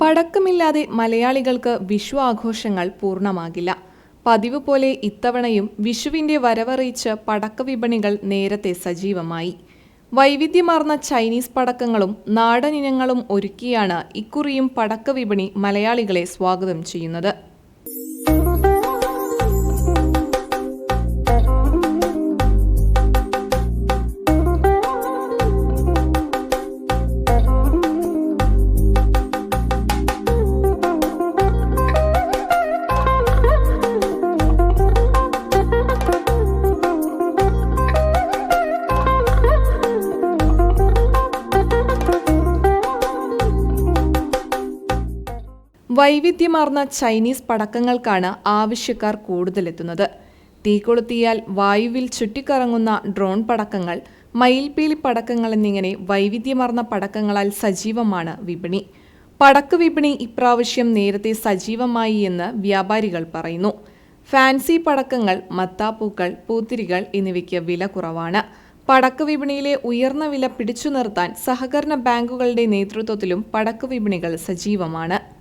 പടക്കമില്ലാതെ മലയാളികൾക്ക് വിഷു ആഘോഷങ്ങൾ പൂർണമാകില്ല. പതിവ് പോലെ ഇത്തവണയും വിഷുവിന്റെ വരവറിയിച്ച് പടക്ക വിപണികൾ നേരത്തെ സജീവമായി. വൈവിധ്യമാർന്ന ചൈനീസ് പടക്കങ്ങളും നാടനിനങ്ങളും ഒരുക്കിയാണ് ഇക്കുറിയും പടക്ക വിപണി മലയാളികളെ സ്വാഗതം ചെയ്യുന്നത്. വൈവിധ്യമാർന്ന ചൈനീസ് പടക്കങ്ങൾക്കാണ് ആവശ്യക്കാർ കൂടുതലെത്തുന്നത്. തീ കൊളുത്തിയാൽ വായുവിൽ ചുറ്റിക്കറങ്ങുന്ന ഡ്രോൺ പടക്കങ്ങൾ മയിൽപീലി പടക്കങ്ങൾ എന്നിങ്ങനെ വൈവിധ്യമാർന്ന പടക്കങ്ങളാൽ സജീവമാണ് വിപണി. പടക്ക വിപണി ഇപ്രാവശ്യം നേരത്തെ സജീവമായി എന്ന് വ്യാപാരികൾ പറയുന്നു. ഫാൻസി പടക്കങ്ങൾ മത്താപ്പൂക്കൾ പൂത്തിരികൾ എന്നിവയ്ക്ക് വില കുറവാണ്. പടക്ക വിപണിയിലെ ഉയർന്ന വില പിടിച്ചു നിർത്താൻ സഹകരണ ബാങ്കുകളുടെ നേതൃത്വത്തിലും പടക്ക വിപണികൾ സജീവമാണ്.